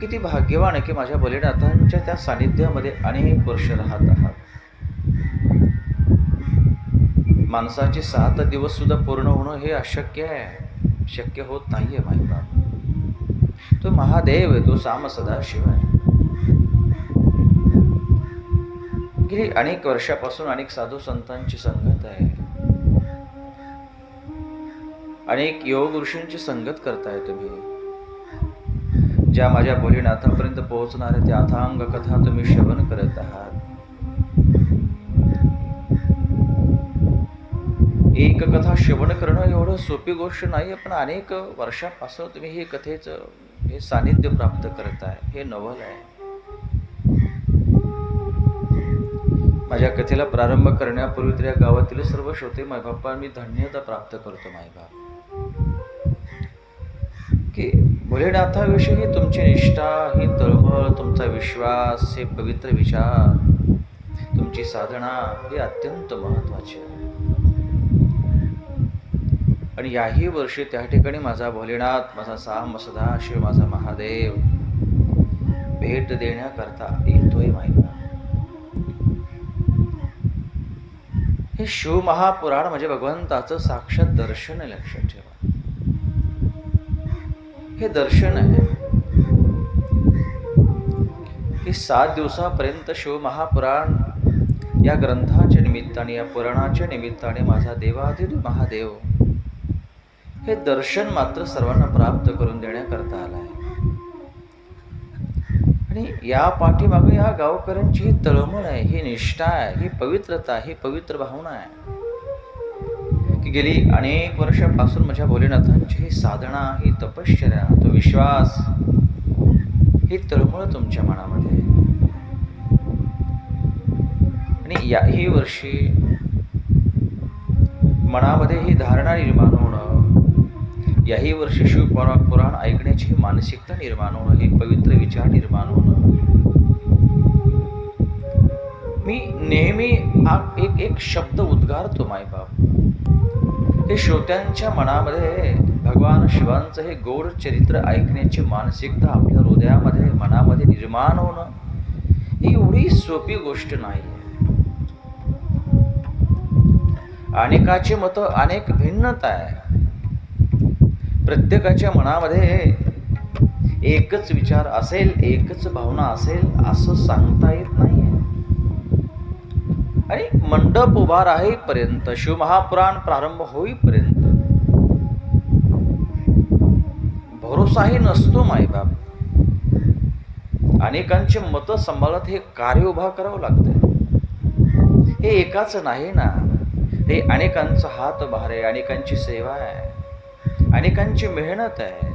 किती भाग्यवान आहे की माझ्या बलिनाथांच्या त्या सानिध्यामध्ये अनेक वर्ष राहत आहात. माणसाचे सात दिवस सुद्धा पूर्ण होणं हे अशक्य आहे. शक्य होत नाहीये माईबाप तो महादेव आहे तो साम सदाशिव आहे. गेली अनेक वर्षापासून अनेक साधू संतांची संगत आहे. अनेक योग ऋषींची संगत करताय तुम्ही. ज्या माझ्या भोलेनाथापर्यंत पोहोचणाऱ्या त्या अथांग कथा तुम्ही श्रवण करत आहात. एक कथा श्रवण करणं एवढं सोपी गोष्ट नाही पण अनेक वर्षापासून तुम्ही हे कथेचं हे सानिध्य प्राप्त करत आहे हे नवल आहे. माझ्या कथेला प्रारंभ करण्यापूर्वी तर या गावातील सर्व श्रोते मायबाप्पा मी धन्यता प्राप्त करतो मायबाप की भोलेनाथाविषयी तुमची निष्ठा ही तळमळ तुमचा विश्वास हे पवित्र विचार तुमची साधना हे अत्यंत महत्त्वाचे आहे. आणि याही वर्षी त्या ठिकाणी माझा भोलेनाथ माझा साम सदाशिव माझा महादेव भेट देण्याकरता येतोय माहिती हे शिवमहापुराण म्हणजे भगवंताचं साक्षात दर्शन लक्षात ठेवा. हे दर्शन आहे. हे सात दिवसापर्यंत शिवमहापुराण या ग्रंथाच्या निमित्ताने या पुराणाच्या निमित्ताने माझा देवाधिदेव महादेव हे दर्शन मात्र सर्वांना प्राप्त करून देण्याकरता आलाय. आणि या पाठीमागे या गावकऱ्यांची ही तळमळ आहे ही निष्ठा आहे ही पवित्रता ही पवित्र भावना आहे. की गेली अनेक वर्षापासून माझ्या भोलेनाथांची ही साधना ही तपश्चर्या तो विश्वास ही तळमळ तुमच्या मनामध्ये आहे. आणि याही वर्षी मनामध्ये ही धारणा निर्माण होणं याही वर्षी शिवपुरा पुराण ऐकण्याची ही मानसिकता निर्माण होणं हे पवित्र विचार निर्माण होणं मी नेहमी हा एक एक शब्द उद्गारतो मायबाप हे श्रोत्यांच्या मनामध्ये भगवान शिवांचं हे गौर चरित्र ऐकण्याची मानसिकता आपल्या हृदयामध्ये मनामध्ये निर्माण होणं ही एवढी सोपी गोष्ट नाही. अनेकाची मतं अनेक भिन्नता आहे. प्रत्येकाच्या मनामध्ये एकच विचार असेल एकच भावना असेल असं सांगता येत नाही आणि मंडप उभा राहीपर्यंत शिवमहापुराण प्रारंभ होईपर्यंत. भरोसाही नसतो मायबाप. अनेकांची मतं सांभाळत हे कार्य उभा करावं लागतं हे एकाच नाही ना. हे अनेकांचा हात भार आहे अनेकांची सेवा आहे अनेकांची मेहनत आहे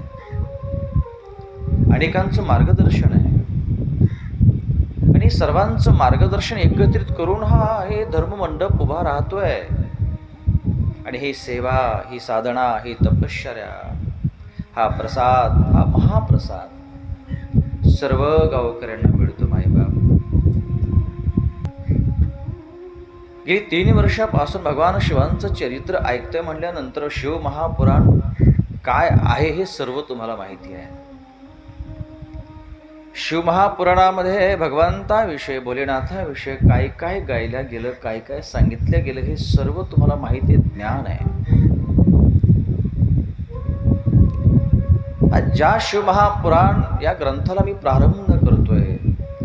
अनेकांचं मार्गदर्शन आहे. आणि सर्वांचं मार्गदर्शन एकत्रित करून हा हे धर्ममंडप उभा राहतोय. आणि ही सेवा ही साधना ही तपश्चर्या हा प्रसाद हा महाप्रसाद सर्व गावकऱ्यांना मिळतो मायबाप गेली तीन वर्षापासून भगवान शिवांचं चरित्र ऐकतंय म्हणल्यानंतर शिव महापुराण काय आहे हे सर्व तुम्हाला माहिती आहे. शिवमहापुराणामध्ये भगवंताविषयी भोलेनाथाविषयी काय काय गायल्या गेलं काय काय सांगितलं गेलं हे सर्व तुम्हाला माहिती ज्ञान आहे. ज्या शिवमहापुराण या ग्रंथाला मी प्रारंभ करतोय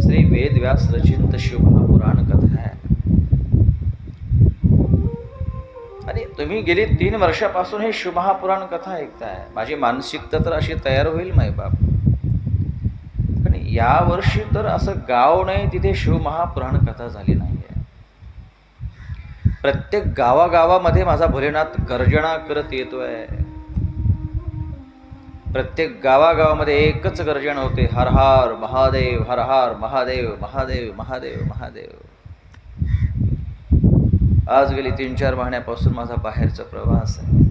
श्री वेदव्यास रचित शिवमहापुराण कथा आहे. आणि तुम्ही गेली तीन वर्षापासून हे शिवमहापुराण कथा ऐकताय. माझी मानसिकता तर अशी तयार होईल मायबाप. यावर्षी तर असं गाव नाही तिथे शिवमहापुराण कथा झाली नाही आहे प्रत्येक गावागावामध्ये माझा भोलेनाथ गर्जना करत येतोय. प्रत्येक गावागावामध्ये एकच गर्जन होते. हर हर महादेव हर हर महादेव महादेव महादेव महादेव. आज गेली तीन चार महिन्यापासून माझा बाहेरचा प्रवास आहे.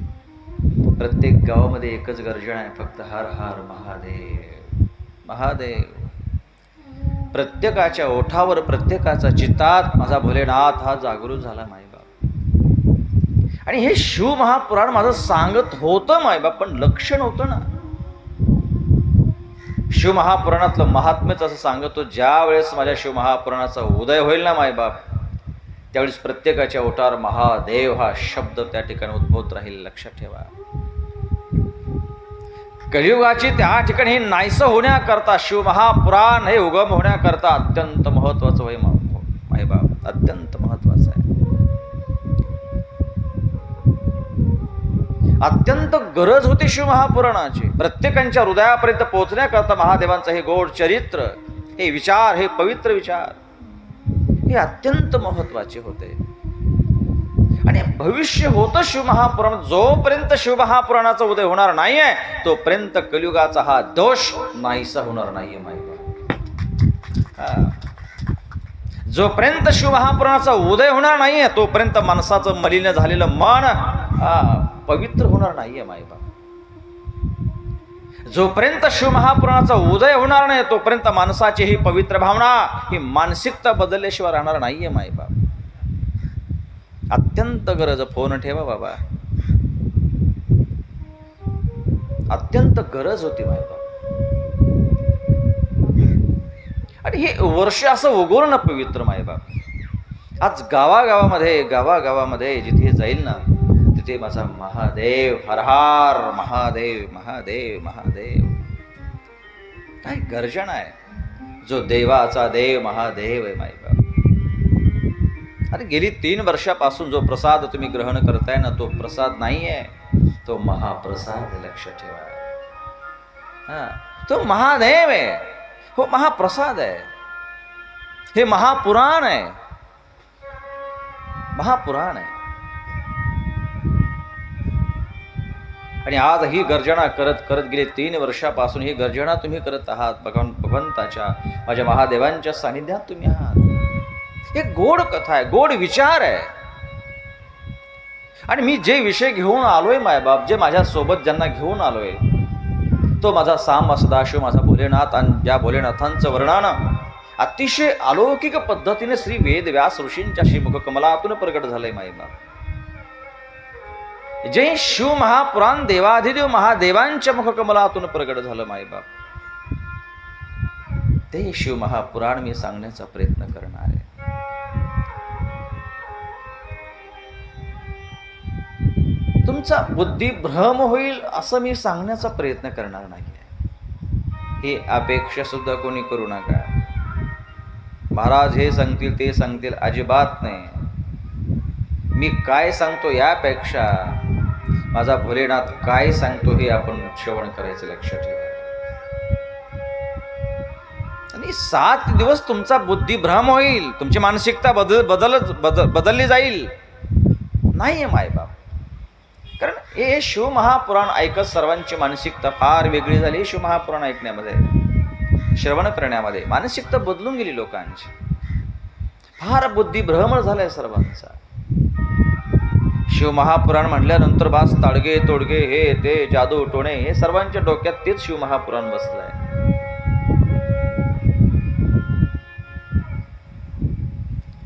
प्रत्येक गावामध्ये एकच गर्जन आहे. फक्त हर हर महादेव महादेव. प्रत्येकाच्या ओठावर प्रत्येकाचा चित्तात माझा भोलेनाथ हा जागृत झाला मायबाप. आणि हे शिव महापुराण माझं सांगत होतं मायबाप पण लक्ष नव्हतं ना. शिवमहापुराणातलं महात्म्यच असं सांगतो ज्या वेळेस माझ्या शिवमहापुराणाचा उदय होईल ना मायबाप त्यावेळेस प्रत्येकाच्या ओटावर महादेव हा शब्द त्या ठिकाणी उद्भवत राहील लक्षात ठेवा. कलियुगाची त्या ठिकाणी हे नाहीसं होण्याकरता शिवमहापुराण हे उगम होण्याकरता अत्यंत महत्वाचं वय मायबाप अत्यंत महत्वाचं आहे. अत्यंत गरज होती शिवमहापुराणाची. प्रत्येकांच्या हृदयापर्यंत पोहोचण्याकरता महादेवांचं हे गोड चरित्र हे विचार हे पवित्र विचार हे अत्यंत महत्त्वाचे होते. आणि भविष्य होतं शिवमहापुराण जोपर्यंत शिवमहापुराणाचा उदय होणार नाहीये तोपर्यंत कलियुगाचा हा दोष नाहीसा होणार नाहीये माहिती जोपर्यंत शिवमहापुराणाचा उदय होणार नाहीये तोपर्यंत माणसाचं मलिन झालेलं मन पवित्र होणार नाहीये मायबा जोपर्यंत शिवमहापुराणाचा उदय होणार नाही तोपर्यंत माणसाची ही पवित्र भावना ही मानसिकता बदलल्याशिवाय राहणार नाहीये मायबाप अत्यंत गरज फोन ठेवा बाबा. अत्यंत गरज होती मायबाप आणि हे वर्ष असं उगवलं ना पवित्र मायबाप आज गावागावामध्ये गावागावामध्ये जिथे जाईल ना तिथे माझा महादेव हरहार महादेव महादेव महादेव. काय गर्जन आहे. जो देवाचा देव महादेव आहे मायबाप अरे गेली तीन वर्षापासून जो प्रसाद तुम्ही ग्रहण करताय ना तो प्रसाद नाही आहे तो महाप्रसाद लक्ष ठेवा. हा तो महादेव आहे. हो महाप्रसाद आहे. हे महापुराण आहे. महापुराण आहे. आणि आज ही गर्जना करत करत गेले तीन वर्षापासून ही गर्जना तुम्ही करत आहात. भगवान भगवंताच्या माझ्या महादेवांच्या सानिध्यात तुम्ही आहात. एक गोड कथा आहे गोड विचार आहे. आणि मी जे विषय घेऊन आलोय मायबाप जे माझ्या सोबत ज्यांना घेऊन आलोय तो माझा साम सदाशिव माझा भोलेनाथ आणि ज्या भोलेनाथांचं वर्णन. अतिशय अलौकिक पद्धतीने श्री वेद व्यास ऋषींच्या श्रीमुख कमलातून प्रकट झालंय मायबाप. जे शिव महापुराण देवाधिदेव महादेवांच्या मुखकमलातून प्रगट झालं मायबाप. ते शिव महापुराण मी सांगण्याचा प्रयत्न करणार आहे. तुमचा बुद्धी भ्रम होईल असं मी सांगण्याचा प्रयत्न करणार नाही ही अपेक्षा सुद्धा कोणी करू नका. महाराज हे सांगतील ते सांगतील अजिबात नाही. मी काय सांगतो यापेक्षा माझा भोलेनाथ काय सांगतो हे आपण श्रवण करायचं लक्ष ठेवा. आणि सात दिवस तुमचा बुद्धिभ्रम होईल. तुमची मानसिकता बदल बदल बदल बदलली जाईल. नाही आहे मायबाप. कारण हे शिवमहापुराण ऐकत सर्वांची मानसिकता फार वेगळी झाली शिवमहापुराण ऐकण्यामध्ये श्रवण करण्यामध्ये. मानसिकता बदलून गेली लोकांची. फार बुद्धिभ्रमण झालाय सर्वांचा. शिवमहापुराण म्हटल्यानंतर बास ताडगे तोडगे हे ते जादू टोणे हे सर्वांच्या डोक्यात तेच शिवमहापुराण बसलंय.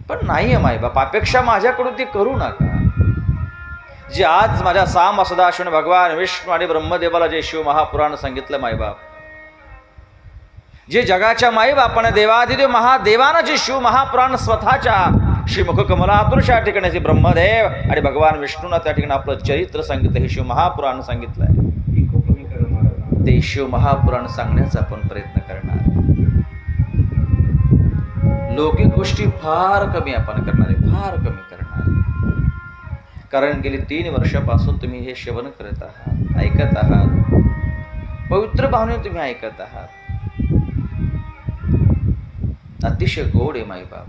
पण नाहीये मायबाप अपेक्षा माझ्याकडून ती करू नका. जे आज माझ्या साम सदाशिव भगवान विष्णू आणि ब्रह्मदेवाला जे शिव महापुराण सांगितलं मायबाप. जे जगाच्या माईबापाने देवादिदेव महादेवानं जे शिव महापुराण स्वतःच्या श्रीमुख कमलातून ठिकाणी जे ब्रह्मदेव आणि भगवान विष्णूनं त्या ठिकाणी आपलं चरित्र सांगितलं हे शिव महापुराण सांगितलंय. ते शिव महापुराण सांगण्याचा आपण प्रयत्न करणार. लौकिक गोष्टी फार कमी आपण करणार आहे फार कमी करणार कारण गेली तीन वर्षापासून तुम्ही हे श्रवण करत आहात ऐकत आहात. पवित्र भावने तुम्ही ऐकत आहात. अतिशय गोड आहे माईबाप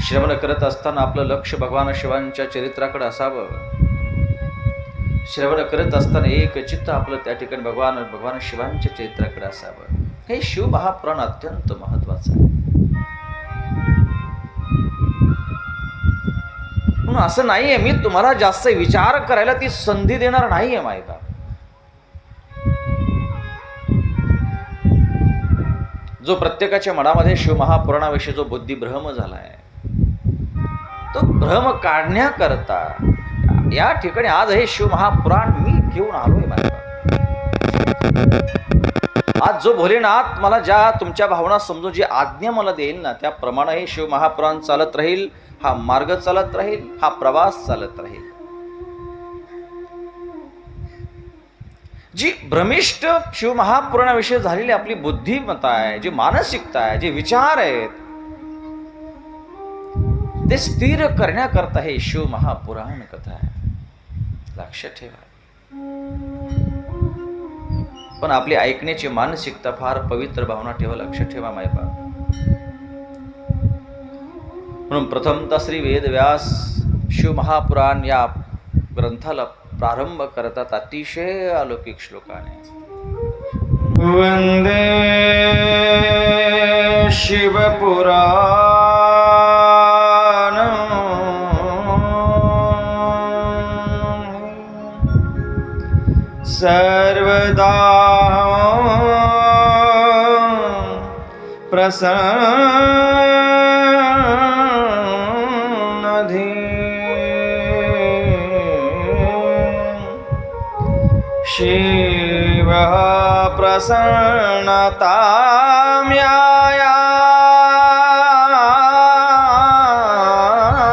श्रवण करत असताना आपलं लक्ष भगवान शिवांच्या चरित्राकडे असावं. श्रवण करत असताना एक चित्त आपलं त्या ठिकाणी भगवान भगवान शिवांच्या चरित्राकडे असावं. हे शिव महापुराण अत्यंत महत्वाचं आहे. म्हणून असं नाहीये. मी तुम्हाला जास्त विचार करायला ती संधी देणार नाहीये माहिता जो प्रत्येकाच्या मनामध्ये शिव महापुराणाविषयी जो झाला झालाय तो भ्रम काढण्याकरता या ठिकाणी आज हे शिव महापुराण मी घेऊन आलोय माझ्या आज जो भोलेनाथ मला ज्या तुमच्या भावना समजून जी आज्ञा मला देईल ना त्याप्रमाणे हे शिव महापुराण चालत राहील हा मार्ग चालत राहील हा प्रवास चालत राहील. जी भ्रमिष्ट शिव महापुराणाविषयी झालेली आपली बुद्धिमत्ता आहे जी मानसिकता आहे जे विचार आहेत ते स्थिर करण्याकरता हे शिव महापुराण कथा आहे. लक्षात ठेवा. पण आपली ऐकण्याची मानसिकता फार पवित्र भावना ठेवा लक्षात ठेवा मायबाप म्हणून प्रथमता श्री वेदव्यास शिव महापुराण या ग्रंथाला प्रारंभ करतात अतिशय अलौकिक श्लोकाने. वंदे शिवपुराण सर्वदा प्रसन्नधि शिवः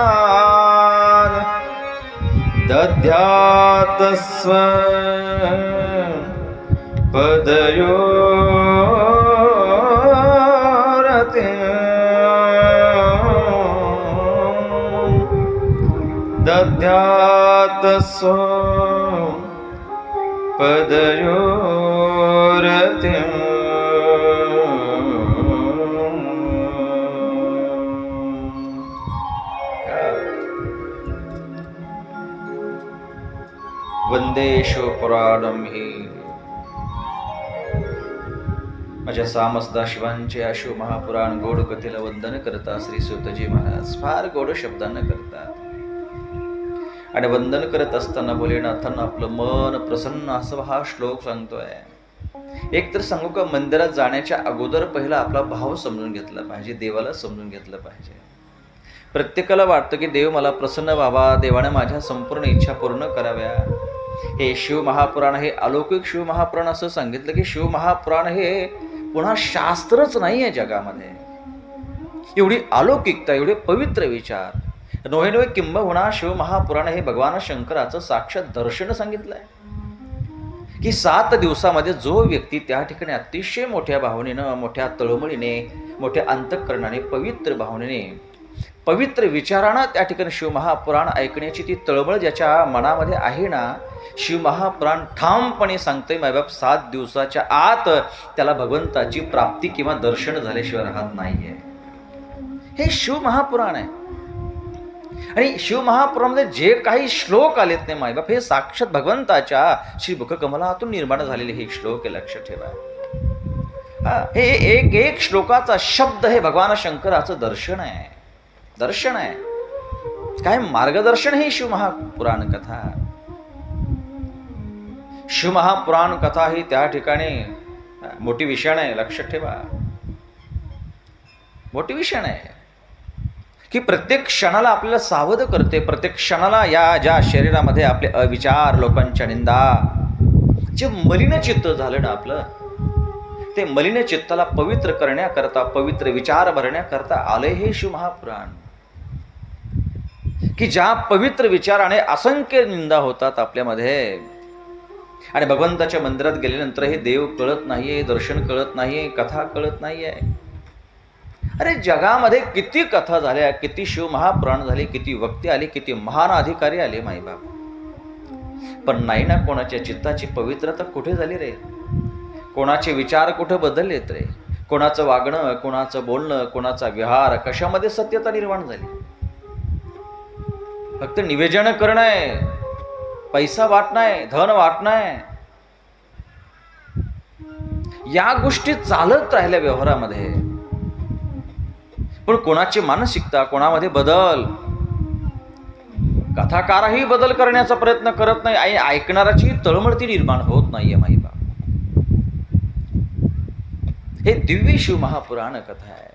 प्रसन्नताम्यायात् दध्यात् सो स्व पदयोरति वंदे शिवपुराणम हे माझ्या सामसदा शिवांचे अशु महापुराण गोड कथेला वंदन करता श्री सुतजी महाराज। फार गोड शब्दांना करतात। आणि वंदन करत असताना भोलेनाथांना आपलं मन प्रसन्न असं हा श्लोक सांगतोय. एक तर सांगू का मंदिरात जाण्याच्या अगोदर पहिला आपला भाव समजून घेतला पाहिजे देवाला समजून घेतलं पाहिजे. प्रत्येकाला वाटतं की देव मला प्रसन्न व्हावा देवाने माझ्या संपूर्ण इच्छा पूर्ण कराव्या. हे शिव महापुराण हे अलौकिक शिव महापुराण असं सांगितलं की शिव महापुराण हे पुन्हा शास्त्रच नाही आहे जगामध्ये. एवढी अलौकिकता एवढे पवित्र विचार. नोहे नोहे किंबहुना शिवमहापुराण हे भगवान शंकराचं साक्षात दर्शन सांगितलं आहे की सात दिवसामध्ये जो व्यक्ती त्या ठिकाणी अतिशय मोठ्या भावनेनं मोठ्या तळमळीने मोठ्या अंतःकरणाने पवित्र भावनेने पवित्र विचारानं त्या ठिकाणी शिवमहापुराण ऐकण्याची ती तळमळ ज्याच्या मनामध्ये आहे ना शिवमहापुराण ठामपणे सांगतोय मायबाप सात दिवसाच्या आत त्याला भगवंताची प्राप्ती किंवा दर्शन झाल्याशिवाय राहत नाहीये. हे शिवमहापुराण आहे. आणि शिवमहापुरामध्ये जे काही श्लोक आलेत नाही मायबाप हे साक्षात भगवंताच्या श्री मुखकमलातून निर्माण झालेले हे श्लोक आहे लक्षात ठेवा. हे एक एक श्लोकाचा शब्द हे भगवान शंकराचं दर्शन आहे. दर्शन आहे. काय मार्गदर्शन हे शिवमहापुराण कथा? शिवमहापुराण कथा ही त्या ठिकाणी मोठी विषण आहे लक्षात ठेवा. मोठी विषण आहे. की प्रत्येक क्षणाला आपल्याला सावध करते प्रत्येक क्षणाला या ज्या शरीरामध्ये आपले अविचार लोकांच्या निंदा जे मलिन चित्त झालं ना आपलं ते मलिन चित्ताला पवित्र करण्याकरता पवित्र विचार भरण्याकरता आले हे शिवमहापुराण की ज्या पवित्र विचाराने असंख्य निंदा होतात आपल्यामध्ये. आणि भगवंताच्या मंदिरात गेल्यानंतर हे देव कळत नाहीये दर्शन कळत नाहीये कथा कळत नाहीये. अरे जगामध्ये किती कथा झाल्या किती शिव महापुराण झाले किती वक्ते आले किती महान अधिकारी आले माईबाप. पण नाही ना कोणाच्या चित्ताची पवित्रता कुठे झाली रे? कोणाचे विचार कुठे बदललेत रे? कोणाचं वागणं कोणाचं बोलणं कोणाचा व्यवहार कशामध्ये सत्यता निर्माण झाली? फक्त निवेदन करणं आहे. पैसा वाटणं आहे धन वाटणं आहे. या गोष्टी चालत राहिल्या व्यवहारामध्ये. पण कोणाची मानसिकता कोणामध्ये बदल? कथाकारही बदल करण्याचा प्रयत्न करत नाही आणि ऐकणाराची तळमळती निर्माण होत नाहीये माईबा हे दिव्य शिव महापुराण कथा आहे.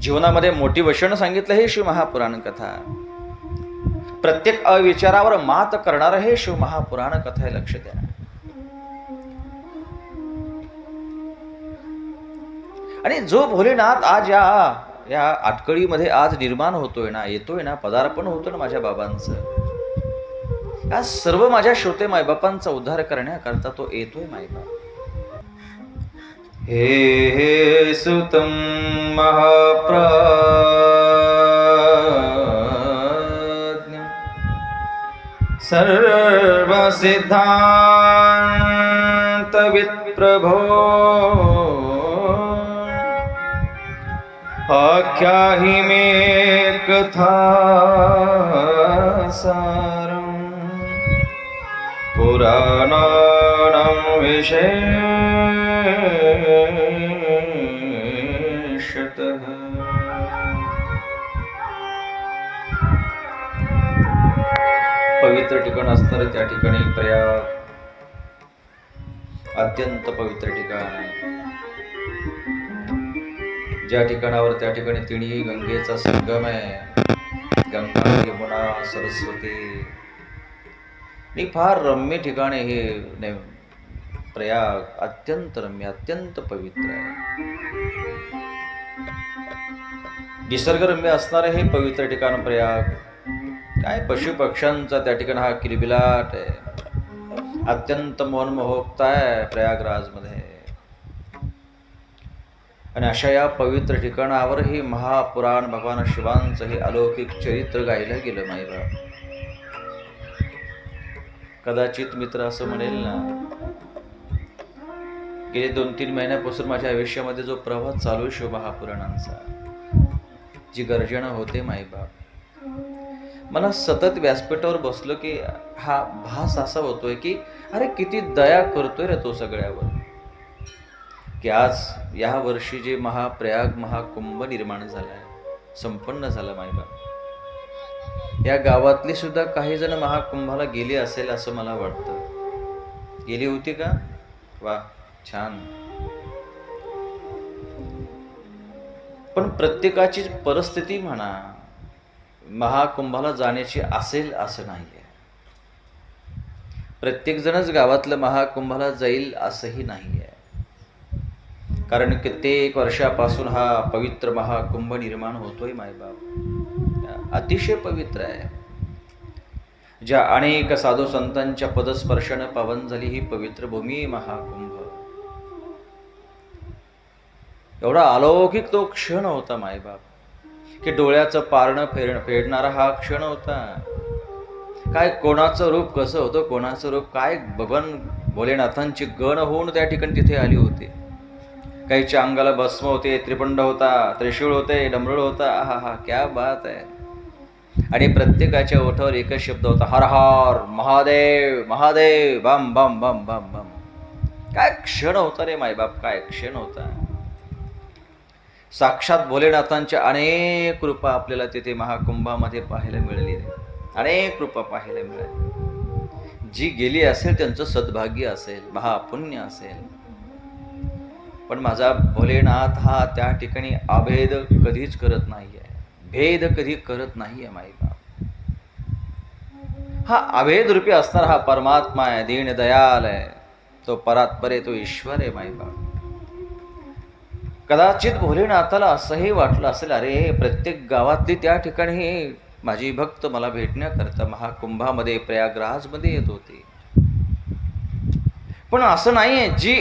जीवनामध्ये मोठी सांगितलं हे शिव महापुराण कथा प्रत्येक अविचारावर मात करणारं हे शिव महापुराण कथा आहे लक्ष द्या. आणि जो भोलेनाथ आज या या आटकळीमध्ये आज निर्माण होतोय ना येतोय ना पदार्पण होतं ना माझ्या बाबांचं. या सर्व माझ्या श्रोते मायबापांचा उद्धार करण्याकरता तो येतोय मायबाप. हे हे सुतं महाप्राज्ञ. सर्वसिद्धान्तवित्प्रभो आख्याहि मे कथा सारं पुराणानां विशेषतः। पवित्र ठिकाण असणारं त्या ठिकाणी प्रयाग. अत्यंत पवित्र ठिकाण आहे. ज्या ठिकाणावर त्या ठिकाणी तिन्ही गंगेचा संगम आहे गंगा यमुना सरस्वती. मी फार रम्य ठिकाण हे ने- प्रयाग अत्यंत रम्य अत्यंत पवित्र आहे. निसर्गरम्य असणारं हे पवित्र ठिकाण प्रयाग काय पशु पक्ष्यांचा त्या ठिकाणी हा किलबिलाट आहे. अत्यंत मनमोहकता आहे प्रयागराजमध्ये. आणि अशा या पवित्र ठिकाणावर ही महापुराण भगवान शिवांचं हे अलौकिक चरित्र गायलं गेलं माहिबा कदाचित मित्र असं म्हणेल ना गेले दोन तीन महिन्यापासून माझ्या आयुष्यामध्ये जो प्रवास चालू आहे शिवमहापुराणांचा जी गर्जना होते माईबाप मला सतत व्यासपीठावर बसलो की हा भास असा होतोय की अरे किती दया करतोय रे तो सगळ्यावर. की आज या वर्षी जे महाप्रयाग महाकुंभ निर्माण झालाय संपन्न झालं मायबा या गावातले सुद्धा काही जण महाकुंभाला गेली असेल असं मला वाटतं. गेली होती का? वा छान. पण प्रत्येकाची परिस्थिती म्हणा महाकुंभाला जाण्याची असेल असं नाही आहे प्रत्येकजणच गावातलं महाकुंभाला जाईल असंही नाही कारण कित्येक वर्षापासून हा पवित्र महाकुंभ निर्माण होतोय मायबाप अतिशय पवित्र आहे. ज्या अनेक साधू संतांच्या पदस्पर्शानं पावन झाली ही पवित्र भूमी महाकुंभ. एवढा अलौकिक तो क्षण होता मायबाप की डोळ्याचं पारणं फेरण फेडणारा हा क्षण होता. काय कोणाचं रूप कसं होतं कोणाचं रूप काय? भगवान भोलेनाथांची गण होऊन त्या ठिकाणी तिथे आली होती. काहीच्या अंगाला भस्म होते त्रिपंड होता त्रिशूळ होते डमरूळ होता. हा हा क्या बात आहे आणि प्रत्येकाच्या ओठावर एकच शब्द होता हर हर महादेव महादेव बम बम बम बम बम. काय क्षण होता रे मायबाप काय क्षण होता. साक्षात भोलेनाथांच्या अनेक कृपा आपल्याला तिथे महाकुंभामध्ये पाहायला मिळाली अनेक कृपा पाहायला मिळाली. जी गेली असेल त्यांचं सद्भाग्य असेल महापुण्य असेल. पण माझा भोलेनाथ हा त्या ठिकाणी अभेद कधीच करत नाहीये. भेद कधी करत नाहीये माईबाप हा अभेद रूपी असणारा हा परमात्मा आहे दीन दयाल आहे. तो परात्परे तो ईश्वर आहे माईबाप कदाचित भोलेनाथाला असंही वाटलं असेल अरे प्रत्येक गावातली त्या ठिकाणी माझी भक्त मला भेटण्याकरता महाकुंभामध्ये प्रयागराजमध्ये येत होते. पण असं नाहीये जी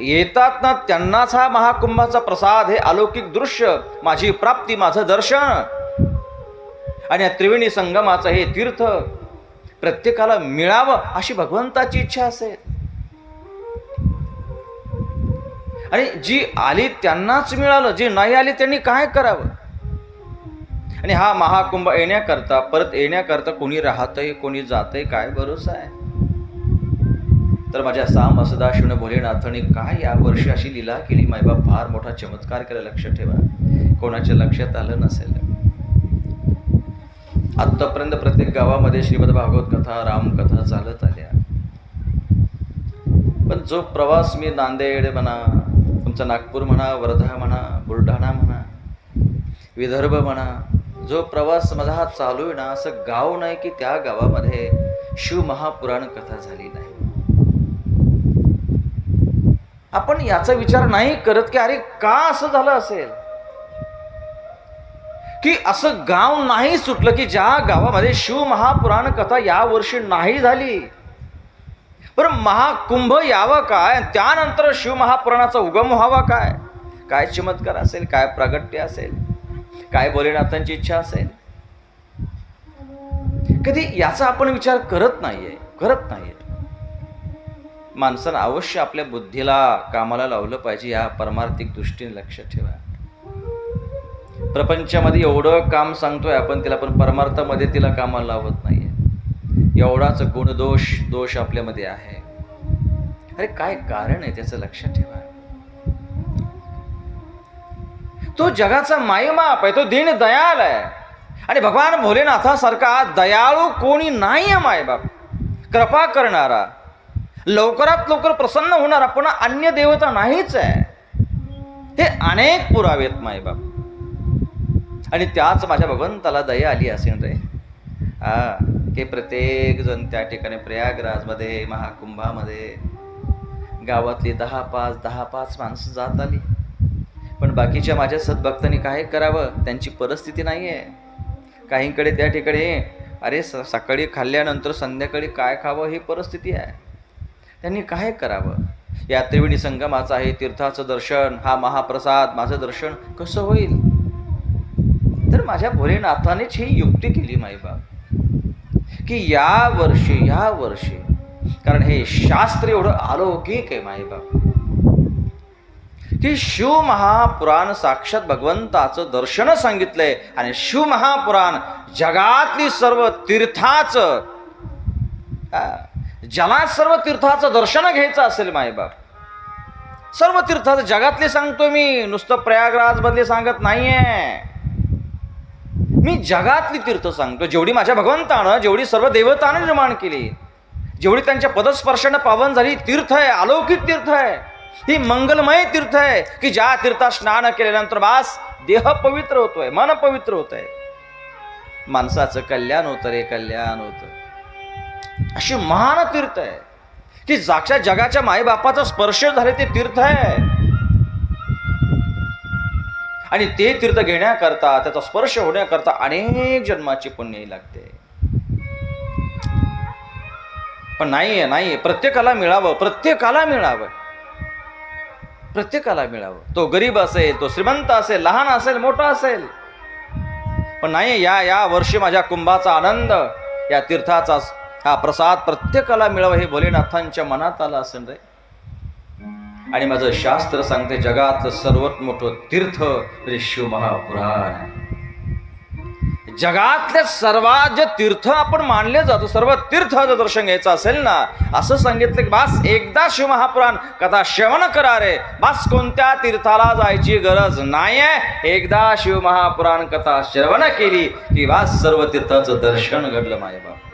येतात ना त्यांनाच हा महाकुंभाचा प्रसाद हे अलौकिक दृश्य माझी प्राप्ती माझं दर्शन. आणि या त्रिवेणी संगमाचं हे तीर्थ प्रत्येकाला मिळावं अशी भगवंताची इच्छा असेल. आणि जी आली त्यांनाच मिळालं जी नाही आली त्यांनी काय करावं? आणि हा महाकुंभ येण्याकरता परत येण्याकरता कोणी राहतंय कोणी जातंय काय भरोसा आहे? तर माझ्या साम सदाशिवने भोलेनाथाने काय या वर्षी अशी लीला केली? मायबाप फार मोठा चमत्कार केला लक्ष ठेवा. कोणाच्या लक्षात आलं नसेल. आत्तापर्यंत प्रत्येक गावामध्ये श्रीमद भागवत कथा रामकथा चालत आल्या. पण जो प्रवास मी नांदेड म्हणा तुमचा नागपूर म्हणा वर्धा म्हणा बुलढाणा म्हणा विदर्भ म्हणा जो प्रवास माझा हा चालू आहे ना असं गाव नाही की त्या गावामध्ये शिव महापुराण कथा झाली नाही. आपण याचा विचार नाही करत की अरे का असं झालं असेल? की असं गाव नाही सुटलं की ज्या गावामध्ये शिव महापुराण कथा यावर्षी नाही झाली? बरं महाकुंभ यावं काय? त्यानंतर शिवमहापुराणाचा उगम व्हावा काय? काय चमत्कार असेल? काय प्रागट्य असेल? काय भोलेनाथांची इच्छा असेल? कधी याचा आपण विचार करत नाहीये करत नाहीये. माणसानं अवश्य आपल्या बुद्धीला कामाला लावलं पाहिजे या परमार्थिक दृष्टीने लक्ष ठेवा. प्रपंचामध्ये एवढं काम सांगतोय आपण तिला पण परमार्थामध्ये तिला कामाला लावत नाहीये. एवढाच गुणदोष दोष आपल्यामध्ये आहे. अरे काय कारण आहे त्याचं लक्ष ठेवा. तो जगाचा मायमाप आहे तो दीन दयाल आहे. आणि भगवान भोलेनाथासारखा दयाळू कोणी नाही आहे मायबाप. कृपा करणारा. लवकरात लवकर प्रसन्न होणार पण अन्य देवता नाहीच आहे. हे अनेक पुरावेत मायबाप. आणि त्याच माझ्या भगवंताला दया आली असेल रे. हा की प्रत्येक जण त्या ठिकाणी प्रयागराजमध्ये महाकुंभामध्ये गावातली दहा पाच दहा पाच माणसं जात आली. पण बाकीच्या माझ्या सद्भक्तांनी काय करावं? त्यांची परिस्थिती नाही आहे काहींकडे त्या ठिकाणी अरे स सकाळी खाल्ल्यानंतर संध्याकाळी काय खावं ही परिस्थिती आहे. त्यांनी काय करावं? या त्रिवेणी संगमाचं आहे तीर्थाचं दर्शन हा महाप्रसाद माझं दर्शन कसं होईल? तर माझ्या भोलेनाथानेच ही युक्ती केली माईबाप की या वर्षी या वर्षी कारण हे शास्त्र एवढं अलौकिक आहे माईबाप की शिव महापुराण साक्षात भगवंताचं दर्शन सांगितलंय आणि शिव महापुराण जगातली सर्व तीर्थाचं ज्याला सर्व तीर्थाचं दर्शन घ्यायचं असेल मायबाप. सर्व तीर्थाचं जगातले सांगतो मी नुसतं प्रयागराजमधले सांगत नाहीये. मी जगातली तीर्थ सांगतो. जेवढी माझ्या भगवंतानं जेवढी सर्व देवतानं निर्माण केली जेवढी त्यांच्या पदस्पर्शानं पावन झाली तीर्थ आहे अलौकिक तीर्थ आहे. ही मंगलमय तीर्थ आहे की ज्या तीर्थात स्नान केल्यानंतर बास देह पवित्र होतोय मन पवित्र होत आहे माणसाचं कल्याण होतं रे कल्याण होतं. अशी महान तीर्थ आहे. की जागच्या जगाच्या मायबापाचा स्पर्श झाले ते तीर्थ आहे. आणि ते तीर्थ घेण्याकरता त्याचा स्पर्श होण्याकरता अनेक जन्माची पुण्य लागते. पण नाहीये नाहीये. प्रत्येकाला मिळावं प्रत्येकाला मिळावं. प्रत्येकाला मिळावं. तो गरीब असेल तो श्रीमंत असेल लहान असेल मोठा असेल. पण नाही या या वर्षी माझ्या कुंभाचा आनंद या तीर्थाचा हा प्रसाद प्रत्येकाला मिळावा हे भोलेनाथांच्या मनात आलं असेल रे. आणि माझं शास्त्र सांगते जगातलं सर्वात मोठं तीर्थ म्हणजे शिव महापुराण. जगातले सर्वात जे तीर्थ आपण मानले जातो सर्व तीर्थाचं दर्शन घ्यायचं असेल ना असं सांगितलं की बास एकदा शिव महापुराण कथा श्रवण करा रे. बास कोणत्या तीर्थाला जायची गरज नाही आहे एकदा शिव महापुराण कथा श्रवण केली की बास सर्व तीर्थाचं दर्शन घडलं माय बाप